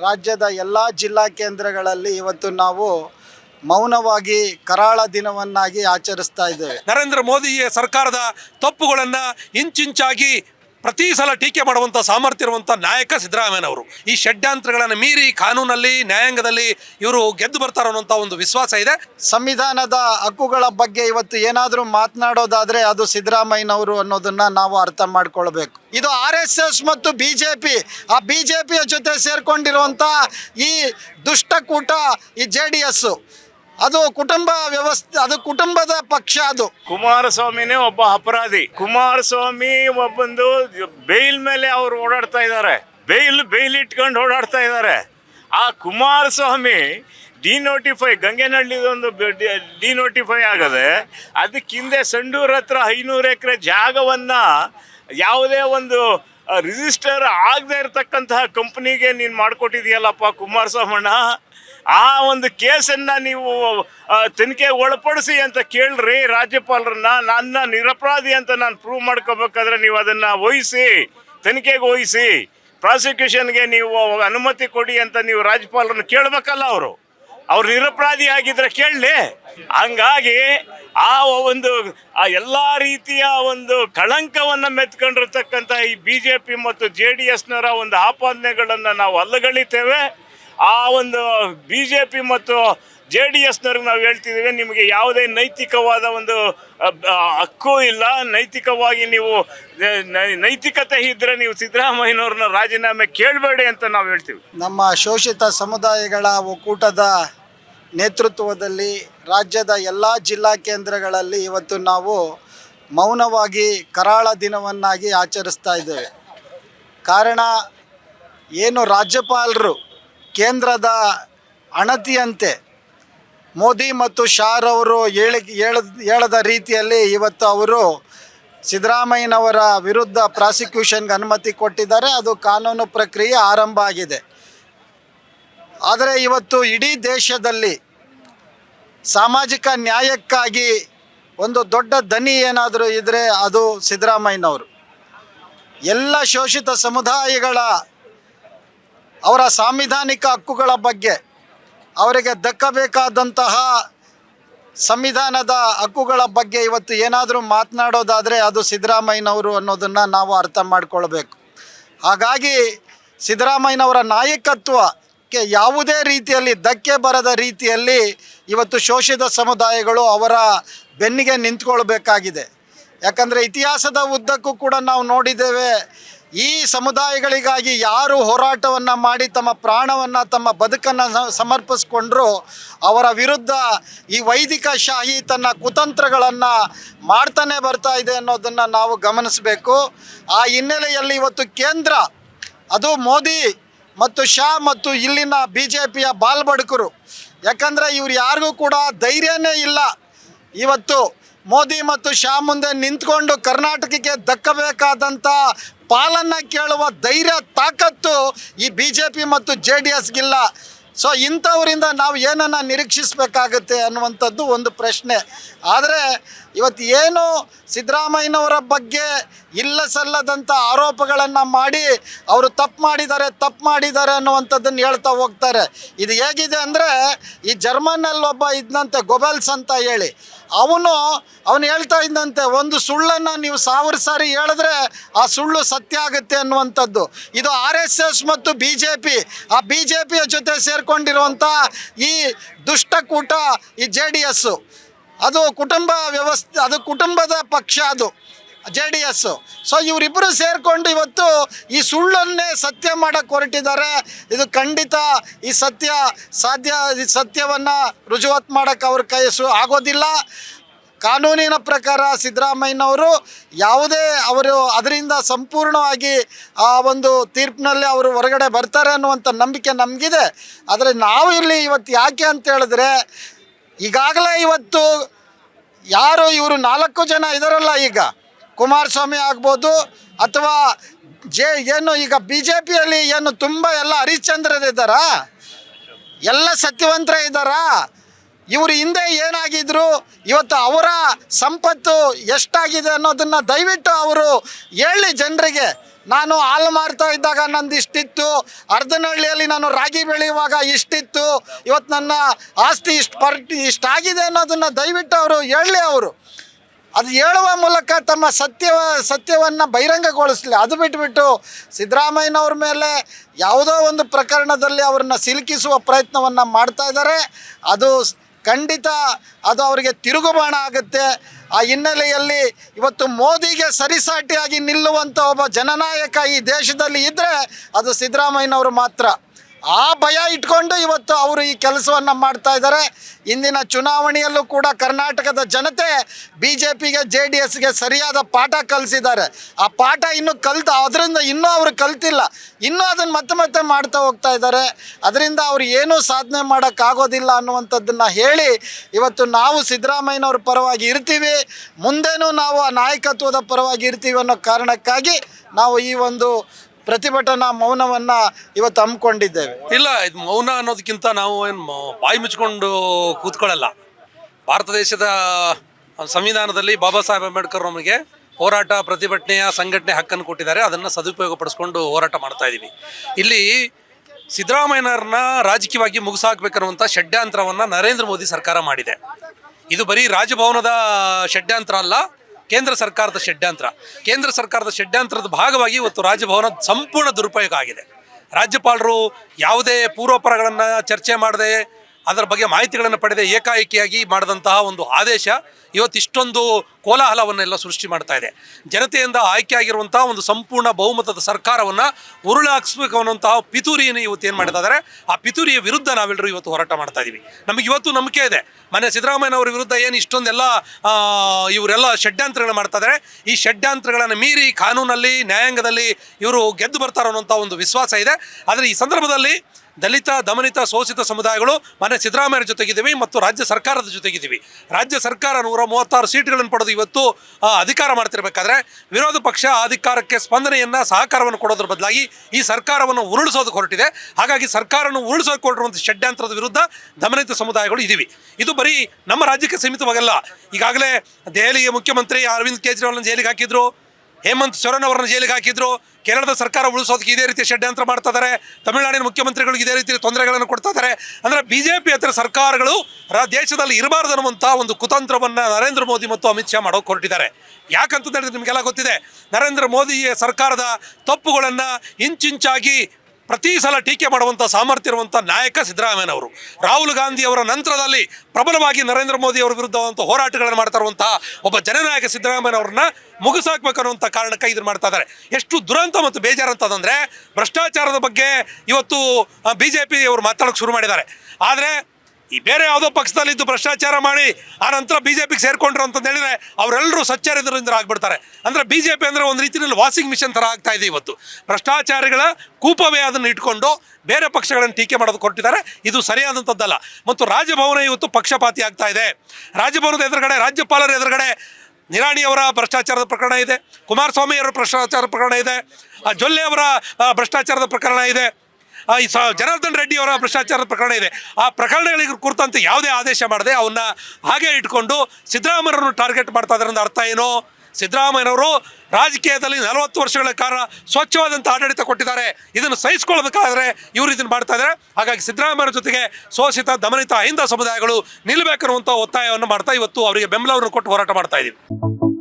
ರಾಜ್ಯದ ಎಲ್ಲ ಜಿಲ್ಲಾ ಕೇಂದ್ರಗಳಲ್ಲಿ ಇವತ್ತು ನಾವು ಮೌನವಾಗಿ ಕರಾಳ ದಿನವನ್ನಾಗಿ ಆಚರಿಸ್ತಾ ಇದ್ದೇವೆ. ನರೇಂದ್ರ ಮೋದಿ ಸರ್ಕಾರದ ತಪ್ಪುಗಳನ್ನು ಇಂಚಿಂಚಾಗಿ ಪ್ರತಿ ಸಲ ಟೀಕೆ ಮಾಡುವಂಥ ಸಾಮರ್ಥ್ಯ ಇರುವಂಥ ನಾಯಕ ಸಿದ್ದರಾಮಯ್ಯನವರು ಈ ಷಡ್ಯಂತ್ರಗಳನ್ನು ಮೀರಿ ಕಾನೂನಲ್ಲಿ, ನ್ಯಾಯಾಂಗದಲ್ಲಿ ಇವರು ಗೆದ್ದು ಬರ್ತಾರೆ ಅನ್ನೋಂಥ ಒಂದು ವಿಶ್ವಾಸ ಇದೆ. ಸಂವಿಧಾನದ ಹಕ್ಕುಗಳ ಬಗ್ಗೆ ಇವತ್ತು ಏನಾದರೂ ಮಾತನಾಡೋದಾದರೆ ಅದು ಸಿದ್ದರಾಮಯ್ಯನವರು ಅನ್ನೋದನ್ನು ನಾವು ಅರ್ಥ ಮಾಡ್ಕೊಳ್ಬೇಕು. ಇದು ಆರ್ ಎಸ್ ಎಸ್ ಮತ್ತು ಬಿ ಜೆ ಪಿ, ಆ ಬಿ ಜೆ ಪಿಯ ಜೊತೆ ಸೇರಿಕೊಂಡಿರುವಂಥ ಈ ದುಷ್ಟಕೂಟ, ಈ ಜೆ ಡಿ ಎಸ್. ಅದು ಕುಟುಂಬ ವ್ಯವಸ್ಥೆ, ಅದು ಕುಟುಂಬದ ಪಕ್ಷ ಅದು. ಕುಮಾರಸ್ವಾಮಿನೇ ಒಬ್ಬ ಅಪರಾಧಿ. ಕುಮಾರಸ್ವಾಮಿ ಒಬ್ಬಂದು ಬೇಲ್ ಮೇಲೆ ಅವ್ರು ಓಡಾಡ್ತಾ ಇದ್ದಾರೆ. ಬೇಲ್ ಬೇಲ್ ಇಟ್ಕೊಂಡು ಓಡಾಡ್ತಾ ಇದ್ದಾರೆ. ಆ ಕುಮಾರಸ್ವಾಮಿ ಡಿನೋಟಿಫೈ, ಗಂಗೆನಹಳ್ಳಿದೊಂದು ಡಿನೋಟಿಫೈ ಆಗದೆ ಅದಕ್ಕಿಂದೆ ಸಂಡೂರ್ ಹತ್ರ ಐನೂರು ಎಕರೆ ಜಾಗವನ್ನ ಯಾವುದೇ ಒಂದು ರಿಜಿಸ್ಟರ್ ಆಗದೆ ಇರತಕ್ಕಂತಹ ಕಂಪ್ನಿಗೆ ನೀನು ಮಾಡಿಕೊಟ್ಟಿದೆಯಲ್ಲಪ್ಪ ಕುಮಾರಸ್ವಾಮಣ್ಣ? ಆ ಒಂದು ಕೇಸನ್ನ ನೀವು ತನಿಖೆ ತನಿಖೆಗೆ ಒಳಪಡಿಸಿ ಅಂತ ಕೇಳ್ರಿ ರಾಜ್ಯಪಾಲರನ್ನ. ನನ್ನ ನಿರಪರಾಧಿ ಅಂತ ನಾನು ಪ್ರೂವ್ ಮಾಡ್ಕೋಬೇಕಾದ್ರೆ ನೀವು ಅದನ್ನ ವಹಿಸಿ, ತನಿಖೆಗೆ ವಹಿಸಿ. ಪ್ರಾಸಿಕ್ಯೂಷನ್ಗೆ ನೀವು ಅನುಮತಿ ಕೊಡಿ ಅಂತ ನೀವು ರಾಜ್ಯಪಾಲರನ್ನ ಕೇಳಬೇಕಲ್ಲ ಅವರು. ಅವ್ರು ನಿರಪರಾಧಿ ಆಗಿದ್ರೆ ಕೇಳಲಿ. ಹಂಗಾಗಿ ಆ ಒಂದು, ಆ ಎಲ್ಲ ರೀತಿಯ ಒಂದು ಕಳಂಕವನ್ನು ಮೆತ್ಕೊಂಡಿರ್ತಕ್ಕಂಥ ಈ ಬಿ ಜೆ ಪಿ ಮತ್ತು ಜೆ ಡಿ ಎಸ್ನವರ ಒಂದು ಆಪಾದನೆಗಳನ್ನು ನಾವು ಅಲ್ಲಗಳಿತೇವೆ ಆ ಒಂದು ಬಿ ಜೆ ಪಿ ಮತ್ತು ಜೆ ಡಿ ಎಸ್ನವ್ರಿಗೆ ನಾವು ಹೇಳ್ತಿದ್ದೇವೆ, ನಿಮಗೆ ಯಾವುದೇ ನೈತಿಕವಾದ ಒಂದು ಹಕ್ಕು ಇಲ್ಲ. ನೈತಿಕವಾಗಿ ನೀವು ನೈತಿಕತೆ ಇದ್ದರೆ ನೀವು ಸಿದ್ದರಾಮಯ್ಯನವ್ರನ್ನ ರಾಜೀನಾಮೆ ಕೇಳಬೇಡಿ ಅಂತ ನಾವು ಹೇಳ್ತೀವಿ. ನಮ್ಮ ಶೋಷಿತ ಸಮುದಾಯಗಳ ಒಕ್ಕೂಟದ ನೇತೃತ್ವದಲ್ಲಿ ರಾಜ್ಯದ ಎಲ್ಲ ಜಿಲ್ಲಾ ಕೇಂದ್ರಗಳಲ್ಲಿ ಇವತ್ತು ನಾವು ಮೌನವಾಗಿ ಕರಾಳ ದಿನವನ್ನಾಗಿ ಆಚರಿಸ್ತಾ ಇದ್ದೇವೆ. ಕಾರಣ, ಏನು ರಾಜ್ಯಪಾಲರು ಕೇಂದ್ರದ ಅಣತಿಯಂತೆ ಮೋದಿ ಮತ್ತು ಶಾರವರು ಹೇಳಿ ಹೇಳದ ರೀತಿಯಲ್ಲಿ ಇವತ್ತು ಅವರು ಸಿದ್ದರಾಮಯ್ಯನವರ ವಿರುದ್ಧ ಪ್ರಾಸಿಕ್ಯೂಷನ್ಗೆ ಅನುಮತಿ ಕೊಟ್ಟಿದ್ದಾರೆ. ಅದು ಕಾನೂನು ಪ್ರಕ್ರಿಯೆ ಆರಂಭ ಆಗಿದೆ. ಆದರೆ ಇವತ್ತು ಇಡೀ ದೇಶದಲ್ಲಿ ಸಾಮಾಜಿಕ ನ್ಯಾಯಕ್ಕಾಗಿ ಒಂದು ದೊಡ್ಡ ದನಿ ಏನಾದರೂ ಇದ್ದರೆ ಅದು ಸಿದ್ದರಾಮಯ್ಯನವರು. ಎಲ್ಲ ಶೋಷಿತ ಸಮುದಾಯಗಳ ಅವರ ಸಾಂವಿಧಾನಿಕ ಹಕ್ಕುಗಳ ಬಗ್ಗೆ ಅವರಿಗೆ ದಕ್ಕಬೇಕಾದಂತಹ ಸಂವಿಧಾನದ ಹಕ್ಕುಗಳ ಬಗ್ಗೆ ಇವತ್ತು ಏನಾದರೂ ಮಾತನಾಡೋದಾದರೆ ಅದು ಸಿದ್ದರಾಮಯ್ಯನವರು ಅನ್ನೋದನ್ನು ನಾವು ಅರ್ಥ ಮಾಡಿಕೊಳ್ಬೇಕು. ಹಾಗಾಗಿ ಸಿದ್ದರಾಮಯ್ಯನವರ ನಾಯಕತ್ವಕ್ಕೆ ಯಾವುದೇ ರೀತಿಯಲ್ಲಿ ಧಕ್ಕೆ ಬರದ ರೀತಿಯಲ್ಲಿ ಇವತ್ತು ಶೋಷಿತ ಸಮುದಾಯಗಳು ಅವರ ಬೆನ್ನಿಗೆ ನಿಂತ್ಕೊಳ್ಬೇಕಾಗಿದೆ. ಯಾಕಂದರೆ ಇತಿಹಾಸದ ಉದ್ದಕ್ಕೂ ಕೂಡ ನಾವು ನೋಡಿದ್ದೇವೆ ಈ ಸಮುದಾಯಗಳಿಗಾಗಿ ಯಾರು ಹೋರಾಟವನ್ನು ಮಾಡಿ ತಮ್ಮ ಪ್ರಾಣವನ್ನು, ತಮ್ಮ ಬದುಕನ್ನು ಸಮರ್ಪಿಸ್ಕೊಂಡ್ರು ಅವರ ವಿರುದ್ಧ ಈ ವೈದಿಕ ಶಾಹಿ ತನ್ನ ಕುತಂತ್ರಗಳನ್ನು ಮಾಡ್ತಾನೆ ಬರ್ತಾ ಇದೆ ಅನ್ನೋದನ್ನು ನಾವು ಗಮನಿಸಬೇಕು. ಆ ಹಿನ್ನೆಲೆಯಲ್ಲಿ ಇವತ್ತು ಕೇಂದ್ರ, ಅದು ಮೋದಿ ಮತ್ತು ಶಾ ಮತ್ತು ಇಲ್ಲಿನ ಬಿ ಜೆ ಪಿಯ ಬಾಲ್ಬಡ್ಕರು. ಯಾಕಂದರೆ ಇವ್ರು ಯಾರಿಗೂ ಕೂಡ ಧೈರ್ಯನೇ ಇಲ್ಲ. ಇವತ್ತು ಮೋದಿ ಮತ್ತು ಶಾ ಮುಂದೆ ನಿಂತ್ಕೊಂಡು ಕರ್ನಾಟಕಕ್ಕೆ ದಕ್ಕಬೇಕಾದಂಥ ಪಾಲನ್ನು ಕೇಳುವ ಧೈರ್ಯ, ತಾಕತ್ತು ಈ ಬಿ ಜೆ ಪಿ ಮತ್ತು ಜೆ ಡಿ ಎಸ್ಗಿಲ್ಲ ಸೊ ಇಂಥವರಿಂದ ನಾವು ಏನನ್ನು ನಿರೀಕ್ಷಿಸಬೇಕಾಗತ್ತೆ ಅನ್ನುವಂಥದ್ದು ಒಂದು ಪ್ರಶ್ನೆ. ಆದರೆ ಇವತ್ತು ಏನು ಸಿದ್ದರಾಮಯ್ಯನವರ ಬಗ್ಗೆ ಇಲ್ಲ ಸಲ್ಲದಂಥ ಆರೋಪಗಳನ್ನು ಮಾಡಿ ಅವರು ತಪ್ಪು ಮಾಡಿದ್ದಾರೆ ತಪ್ಪು ಮಾಡಿದ್ದಾರೆ ಅನ್ನುವಂಥದ್ದನ್ನು ಹೇಳ್ತಾ ಹೋಗ್ತಾರೆ. ಇದು ಹೇಗಿದೆ ಅಂದರೆ ಈ ಜರ್ಮನ್ನಲ್ಲಿ ಒಬ್ಬ ಇದ್ದಂತೆ ಗೊಬೆಲ್ಸ್ ಅಂತ ಹೇಳಿ. ಅವನು ಅವನು ಹೇಳ್ತಾ ಇದ್ದಂತೆ ಒಂದು ಸುಳ್ಳನ್ನು ನೀವು ಸಾವಿರ ಸಾರಿ ಹೇಳಿದ್ರೆ ಆ ಸುಳ್ಳು ಸತ್ಯ ಆಗುತ್ತೆ ಅನ್ನುವಂಥದ್ದು. ಇದು ಆರ್ ಎಸ್ ಎಸ್ ಮತ್ತು ಬಿ ಜೆ ಪಿ. ಆ ಬಿ ಜೆ ಪಿಯ ಜೊತೆ ಸೇರಿಕೊಂಡಿರುವಂಥ ಈ ದುಷ್ಟಕೂಟ, ಈ ಜೆ ಡಿ ಎಸ್ಸು ಅದು ಕುಟುಂಬ ವ್ಯವಸ್ಥೆ, ಅದು ಕುಟುಂಬದ ಪಕ್ಷ ಅದು, ಜೆ ಡಿ ಎಸ್ಸು ಸೊ ಇವರಿಬ್ಬರು ಸೇರಿಕೊಂಡು ಇವತ್ತು ಈ ಸುಳ್ಳನ್ನೇ ಸತ್ಯ ಮಾಡಕ್ಕೆ ಹೊರಟಿದ್ದಾರೆ. ಇದು ಖಂಡಿತ ಈ ಸತ್ಯ ಸಾಧ್ಯ, ಈ ಸತ್ಯವನ್ನು ರುಜುವಾತ್ ಮಾಡೋಕ್ಕೆ ಅವ್ರ ಕೈ ಸು, ಆಗೋದಿಲ್ಲ. ಕಾನೂನಿನ ಪ್ರಕಾರ ಸಿದ್ದರಾಮಯ್ಯನವರು ಯಾವುದೇ ಅವರು ಅದರಿಂದ ಸಂಪೂರ್ಣವಾಗಿ ಆ ಒಂದು ತೀರ್ಪಿನಲ್ಲಿ ಅವರು ಹೊರಗಡೆ ಬರ್ತಾರೆ ಅನ್ನುವಂಥ ನಂಬಿಕೆ ನಮಗಿದೆ. ಆದರೆ ನಾವು ಇಲ್ಲಿ ಇವತ್ತು ಯಾಕೆ ಅಂತ ಹೇಳಿದ್ರೆ ಈಗಾಗಲೇ ಇವತ್ತು ಯಾರು ಇವರು ನಾಲ್ಕು ಜನ ಇದರಲ್ಲ ಈಗ. ಕುಮಾರಸ್ವಾಮಿ ಆಗ್ಬೋದು ಅಥವಾ ಜೆ ಏನು ಈಗ ಬಿ ಜೆ ಪಿಯಲ್ಲಿ ಏನು ತುಂಬ ಎಲ್ಲ ಹರಿಶ್ಚಂದ್ರರಿದ್ದಾರಾ ಎಲ್ಲ ಸತ್ಯವಂತರ ಇದ್ದಾರಾ? ಇವರು ಹಿಂದೆ ಏನಾಗಿದ್ರು? ಇವತ್ತು ಅವರ ಸಂಪತ್ತು ಎಷ್ಟಾಗಿದೆ ಅನ್ನೋದನ್ನು ದಯವಿಟ್ಟು ಅವರು ಹೇಳಿ ಜನರಿಗೆ. ನಾನು ಹಾಲು ಮಾರ್ತಾ ಇದ್ದಾಗ ನಂದು ಇಷ್ಟಿತ್ತು. ಅರ್ಧನಹಳ್ಳಿಯಲ್ಲಿ ನಾನು ರಾಗಿ ಬೆಳೆಯುವಾಗ ಇಷ್ಟಿತ್ತು. ಇವತ್ತು ನನ್ನ ಆಸ್ತಿ ಇಷ್ಟು ಪರ್ ಇಷ್ಟಾಗಿದೆ ಅನ್ನೋದನ್ನು ದಯವಿಟ್ಟು ಅವರು ಹೇಳಲಿ ಅವರು. ಅದು ಹೇಳುವ ಮೂಲಕ ತಮ್ಮ ಸತ್ಯ ಸತ್ಯವನ್ನು ಬಹಿರಂಗಗೊಳಿಸಲಿ. ಅದು ಬಿಟ್ಬಿಟ್ಟು ಸಿದ್ದರಾಮಯ್ಯನವ್ರ ಮೇಲೆ ಯಾವುದೋ ಒಂದು ಪ್ರಕರಣದಲ್ಲಿ ಅವ್ರನ್ನ ಸಿಲುಕಿಸುವ ಪ್ರಯತ್ನವನ್ನು ಮಾಡ್ತಾ ಇದ್ದಾರೆ. ಅದು ಖಂಡಿತ ಅದು ಅವರಿಗೆ ತಿರುಗುಬಾಣ ಆಗುತ್ತೆ. ಆ ಹಿನ್ನೆಲೆಯಲ್ಲಿ ಇವತ್ತು ಮೋದಿಗೆ ಸರಿಸಾಟಿಯಾಗಿ ನಿಲ್ಲುವಂಥ ಒಬ್ಬ ಜನನಾಯಕ ಈ ದೇಶದಲ್ಲಿ ಇದ್ದರೆ ಅದು ಸಿದ್ದರಾಮಯ್ಯನವರು ಮಾತ್ರ. ಆ ಭಯ ಇಟ್ಕೊಂಡು ಇವತ್ತು ಅವರು ಈ ಕೆಲಸವನ್ನು ಮಾಡ್ತಾ ಇದ್ದಾರೆ. ಇಂದಿನ ಚುನಾವಣೆಯಲ್ಲೂ ಕೂಡ ಕರ್ನಾಟಕದ ಜನತೆ ಬಿ ಜೆ ಪಿಗೆ ಜೆ ಡಿ ಎಸ್ಗೆ ಸರಿಯಾದ ಪಾಠ ಕಲಿಸಿದ್ದಾರೆ. ಆ ಪಾಠ ಇನ್ನೂ ಕಲ್ತು, ಅದರಿಂದ ಇನ್ನೂ ಅವರು ಕಲ್ತಿಲ್ಲ. ಇನ್ನೂ ಅದನ್ನು ಮತ್ತೆ ಮತ್ತೆ ಮಾಡ್ತಾ ಹೋಗ್ತಾ ಇದ್ದಾರೆ. ಅದರಿಂದ ಅವರು ಏನೂ ಸಾಧನೆ ಮಾಡೋಕ್ಕಾಗೋದಿಲ್ಲ ಅನ್ನುವಂಥದ್ದನ್ನು ಹೇಳಿ ಇವತ್ತು ನಾವು ಸಿದ್ದರಾಮಯ್ಯನವ್ರ ಪರವಾಗಿ ಇರ್ತೀವಿ. ಮುಂದೇನೂ ನಾವು ಆ ನಾಯಕತ್ವದ ಪರವಾಗಿ ಇರ್ತೀವಿ ಅನ್ನೋ ಕಾರಣಕ್ಕಾಗಿ ನಾವು ಈ ಒಂದು ಪ್ರತಿಭಟನಾ ಮೌನವನ್ನ ಇವತ್ತು ಹಮ್ಮಿಕೊಂಡಿದ್ದೇವೆ. ಇಲ್ಲ, ಇದು ಮೌನ ಅನ್ನೋದಕ್ಕಿಂತ ನಾವು ಏನು ಬಾಯಿ ಮುಚ್ಕೊಂಡು ಕೂತ್ಕೊಳ್ಳಲ್ಲ. ಭಾರತ ದೇಶದ ಸಂವಿಧಾನದಲ್ಲಿ ಬಾಬಾ ಸಾಹೇಬ್ ಅಂಬೇಡ್ಕರ್ ನಮಗೆ ಹೋರಾಟ, ಪ್ರತಿಭಟನೆಯ ಸಂಘಟನೆ ಹಕ್ಕನ್ನು ಕೊಟ್ಟಿದ್ದಾರೆ. ಅದನ್ನು ಸದುಪಯೋಗ ಪಡಿಸ್ಕೊಂಡು ಹೋರಾಟ ಮಾಡ್ತಾ ಇದ್ದೀವಿ ಇಲ್ಲಿ ಸಿದ್ದರಾಮಯ್ಯನವ್ರನ್ನ ರಾಜಕೀಯವಾಗಿ ಮುಗಿಸಾಕ್ಬೇಕನ್ನುವಂಥ ಷಡ್ಯಂತ್ರವನ್ನು ನರೇಂದ್ರ ಮೋದಿ ಸರ್ಕಾರ ಮಾಡಿದೆ. ಇದು ಬರೀ ರಾಜಭವನದ ಷಡ್ಯಂತ್ರ ಅಲ್ಲ ಕೇಂದ್ರ ಸರ್ಕಾರದ ಷಡ್ಯಂತ್ರ. ಕೇಂದ್ರ ಸರ್ಕಾರದ ಷಡ್ಯಂತ್ರದ ಭಾಗವಾಗಿ ಇವತ್ತು ರಾಜಭವನ ಸಂಪೂರ್ಣ ದುರುಪಯೋಗ ಆಗಿದೆ. ರಾಜ್ಯಪಾಲರು ಯಾವುದೇ ಪೂರ್ವಪರಗಳನ್ನು ಚರ್ಚೆ ಮಾಡದೆ ಅದರ ಬಗ್ಗೆ ಮಾಹಿತಿಗಳನ್ನು ಪಡೆದೇ ಏಕಾಏಕಿಯಾಗಿ ಮಾಡಿದಂತಹ ಒಂದು ಆದೇಶ ಇವತ್ತು ಇಷ್ಟೊಂದು ಕೋಲಾಹಲವನ್ನೆಲ್ಲ ಸೃಷ್ಟಿ ಮಾಡ್ತಾ ಇದೆ. ಜನತೆಯಿಂದ ಆಯ್ಕೆಯಾಗಿರುವಂತಹ ಒಂದು ಸಂಪೂರ್ಣ ಬಹುಮತದ ಸರ್ಕಾರವನ್ನು ಉರುಳಾಕ್ಸ್ಬೇಕು ಅನ್ನುವಂತಹ ಪಿತೂರಿಯನ್ನು ಇವತ್ತು ಏನು ಮಾಡ್ತಾ ಇದ್ದಾರೆ ಆ ಪಿತೂರಿಯ ವಿರುದ್ಧ ನಾವೆಲ್ಲರೂ ಇವತ್ತು ಹೋರಾಟ ಮಾಡ್ತಾ ಇದ್ದೀವಿ ನಮಗೆ ಇವತ್ತು ನಂಬಿಕೆ ಇದೆ. ಮನೆ ಸಿದ್ದರಾಮಯ್ಯನವರ ವಿರುದ್ಧ ಏನು ಇಷ್ಟೊಂದೆಲ್ಲ ಇವರೆಲ್ಲ ಷಡ್ಯಂತ್ರಗಳು ಮಾಡ್ತಾ ಇದ್ದಾರೆ ಈ ಷಡ್ಯಂತ್ರಗಳನ್ನು ಮೀರಿ ಕಾನೂನಲ್ಲಿ, ನ್ಯಾಯಾಂಗದಲ್ಲಿ ಇವರು ಗೆದ್ದು ಬರ್ತಾರೆ ಅನ್ನೋಂಥ ಒಂದು ವಿಶ್ವಾಸ ಇದೆ. ಆದರೆ ಈ ಸಂದರ್ಭದಲ್ಲಿ ದಲಿತ, ದಮನಿತ, ಶೋಷಿತ ಸಮುದಾಯಗಳು ಮನೆ ಸಿದ್ದರಾಮಯ್ಯರ ಜೊತೆಗಿದ್ದೀವಿ ಮತ್ತು ರಾಜ್ಯ ಸರ್ಕಾರದ ಜೊತೆಗಿದ್ದೀವಿ. ರಾಜ್ಯ ಸರ್ಕಾರ ನೂರ ಮೂವತ್ತಾರು ಸೀಟ್ಗಳನ್ನು ಪಡೆದು ಇವತ್ತು ಅಧಿಕಾರ ಮಾಡ್ತಿರ್ಬೇಕಾದ್ರೆ ವಿರೋಧ ಪಕ್ಷ ಅಧಿಕಾರಕ್ಕೆ ಸ್ಪಂದನೆಯನ್ನು, ಸಹಕಾರವನ್ನು ಕೊಡೋದ್ರ ಬದಲಾಗಿ ಈ ಸರ್ಕಾರವನ್ನು ಉರುಳಿಸೋದು ಹೊರಟಿದೆ. ಹಾಗಾಗಿ ಸರ್ಕಾರವನ್ನು ಉರುಳಿಸೋಕೆ ಹೊರಟಿರುವಂಥ ಷಡ್ಯಂತ್ರದ ವಿರುದ್ಧ ದಮನಿತ ಸಮುದಾಯಗಳು ಇದ್ದೀವಿ ಇದು ಬರೀ ನಮ್ಮ ರಾಜ್ಯಕ್ಕೆ ಸೀಮಿತವಾಗಲ್ಲ. ಈಗಾಗಲೇ ದೆಹಲಿಯ ಮುಖ್ಯಮಂತ್ರಿ ಅರವಿಂದ್ ಕೇಜ್ರಿವಾಲ್ನ ಜೈಲಿಗೆ ಹಾಕಿದ್ರು. ಹೇಮಂತ್ ಸೊರೆನ್ ಅವರನ್ನು ಜೈಲಿಗೆ ಹಾಕಿದ್ರು. ಕೇರಳದ ಸರ್ಕಾರ ಉಳಿಸೋದಕ್ಕೆ ಇದೇ ರೀತಿ ಷಡ್ಯಂತ್ರ ಮಾಡ್ತಾ ಇದ್ದಾರೆ ತಮಿಳುನಾಡಿನ ಮುಖ್ಯಮಂತ್ರಿಗಳಿಗೆ ಇದೇ ರೀತಿ ತೊಂದರೆಗಳನ್ನು ಕೊಡ್ತಾ ಇದಾರೆ. ಅಂದರೆ ಬಿ ಜೆ ಪಿ ಹತ್ತಿರ ಸರ್ಕಾರಗಳು ದೇಶದಲ್ಲಿ ಇರಬಾರ್ದು ಅನ್ನುವಂಥ ಒಂದು ಕುತಂತ್ರವನ್ನು ನರೇಂದ್ರ ಮೋದಿ ಮತ್ತು ಅಮಿತ್ ಶಾ ಮಾಡೋಕೆ ಹೊರಟಿದ್ದಾರೆ. ಯಾಕಂತ ಹೇಳಿದ್ರೆ ನಿಮಗೆಲ್ಲ ಗೊತ್ತಿದೆ, ನರೇಂದ್ರ ಮೋದಿ ಸರ್ಕಾರದ ತಪ್ಪುಗಳನ್ನು ಇಂಚಿಂಚಾಗಿ ಪ್ರತಿ ಸಲ ಟೀಕೆ ಮಾಡುವಂಥ ಸಾಮರ್ಥ್ಯ ಇರುವಂಥ ನಾಯಕ ಸಿದ್ದರಾಮಯ್ಯನವರು ರಾಹುಲ್ ಗಾಂಧಿ ಅವರ ನಂತರದಲ್ಲಿ ಪ್ರಬಲವಾಗಿ ನರೇಂದ್ರ ಮೋದಿ ಅವರ ವಿರುದ್ಧವಂಥ ಹೋರಾಟಗಳನ್ನು ಮಾಡ್ತಾ ಇರುವಂತಹ ಒಬ್ಬ ಜನನಾಯಕ ಸಿದ್ದರಾಮಯ್ಯನವ್ರನ್ನ ಮುಗಿಸಾಕ್ಬೇಕು ಅನ್ನುವಂಥ ಕಾರಣಕ್ಕೆ ಇದನ್ನು ಮಾಡ್ತಾ ಇದ್ದಾರೆ. ಎಷ್ಟು ದುರಂತ ಮತ್ತು ಬೇಜಾರು ಅಂತದಂದರೆ ಭ್ರಷ್ಟಾಚಾರದ ಬಗ್ಗೆ ಇವತ್ತು ಬಿ ಜೆ ಪಿ ಅವರು ಮಾತಾಡೋಕ್ಕೆ ಶುರು ಮಾಡಿದ್ದಾರೆ. ಆದರೆ ಈ ಬೇರೆ ಯಾವುದೋ ಪಕ್ಷದಲ್ಲಿದ್ದು ಭ್ರಷ್ಟಾಚಾರ ಮಾಡಿ ಆ ನಂತರ ಬಿ ಜೆ ಪಿಗೆ ಸೇರ್ಕೊಂಡ್ರು ಅಂತ ಹೇಳಿದ್ರೆ ಅವರೆಲ್ಲರೂ ಸಚ್ಚರಿದ್ರಿಂದ ಆಗಿಬಿಡ್ತಾರೆ. ಅಂದರೆ ಬಿ ಜೆ ಪಿ ಅಂದರೆ ಒಂದು ರೀತಿಯಲ್ಲಿ ವಾಸಿಂಗ್ ಮಿಷನ್ ಥರ ಆಗ್ತಾ ಇದೆ ಇವತ್ತು. ಭ್ರಷ್ಟಾಚಾರಿಗಳ ಕೂಪವೇ ಅದನ್ನು ಇಟ್ಕೊಂಡು ಬೇರೆ ಪಕ್ಷಗಳನ್ನು ಟೀಕೆ ಮಾಡೋದು ಕೊಟ್ಟಿದ್ದಾರೆ. ಇದು ಸರಿಯಾದಂಥದ್ದಲ್ಲ. ಮತ್ತು ರಾಜಭವನ ಇವತ್ತು ಪಕ್ಷಪಾತಿ ಆಗ್ತಾ ಇದೆ. ರಾಜಭವನದ ಎದುರುಗಡೆ ರಾಜ್ಯಪಾಲರ ಎದುರುಗಡೆ ನಿರಾಣಿ ಅವರ ಭ್ರಷ್ಟಾಚಾರದ ಪ್ರಕರಣ ಇದೆ. ಕುಮಾರಸ್ವಾಮಿ ಅವರ ಭ್ರಷ್ಟಾಚಾರದ ಪ್ರಕರಣ ಇದೆ. ಜೊಲ್ಲೆ ಅವರ ಭ್ರಷ್ಟಾಚಾರದ ಪ್ರಕರಣ ಇದೆ. ಈ ಜನಾರ್ದನ್ ರೆಡ್ಡಿ ಅವರ ಭ್ರಷ್ಟಾಚಾರದ ಪ್ರಕರಣ ಇದೆ. ಆ ಪ್ರಕರಣಗಳಿಗೆ ಕುರಿತಂತೆ ಯಾವುದೇ ಆದೇಶ ಮಾಡದೆ ಅವನ್ನ ಹಾಗೆ ಇಟ್ಕೊಂಡು ಸಿದ್ದರಾಮಯ್ಯರನ್ನು ಟಾರ್ಗೆಟ್ ಮಾಡ್ತಾ ಇದ್ರಿಂದ ಅರ್ಥ ಏನು? ಸಿದ್ದರಾಮಯ್ಯನವರು ರಾಜಕೀಯದಲ್ಲಿ ನಲವತ್ತು ವರ್ಷಗಳ ಕಾಲ ಸ್ವಚ್ಛವಾದಂಥ ಆಡಳಿತ ಕೊಟ್ಟಿದ್ದಾರೆ. ಇದನ್ನು ಸಹಿಸ್ಕೊಳ್ಳೋದಕ್ಕಾದರೆ ಇವರು ಇದನ್ನು ಮಾಡ್ತಾ ಇದ್ದಾರೆ. ಹಾಗಾಗಿ ಸಿದ್ದರಾಮಯ್ಯರ ಜೊತೆಗೆ ಶೋಷಿತ, ದಮನಿತ, ಅಹಿಂದ ಸಮುದಾಯಗಳು ನಿಲ್ಲಬೇಕನ್ನುವಂಥ ಒತ್ತಾಯವನ್ನು ಮಾಡ್ತಾ ಇವತ್ತು ಅವರಿಗೆ ಬೆಂಬಲವನ್ನು ಕೊಟ್ಟು ಹೋರಾಟ ಮಾಡ್ತಾ ಇದ್ದೀವಿ.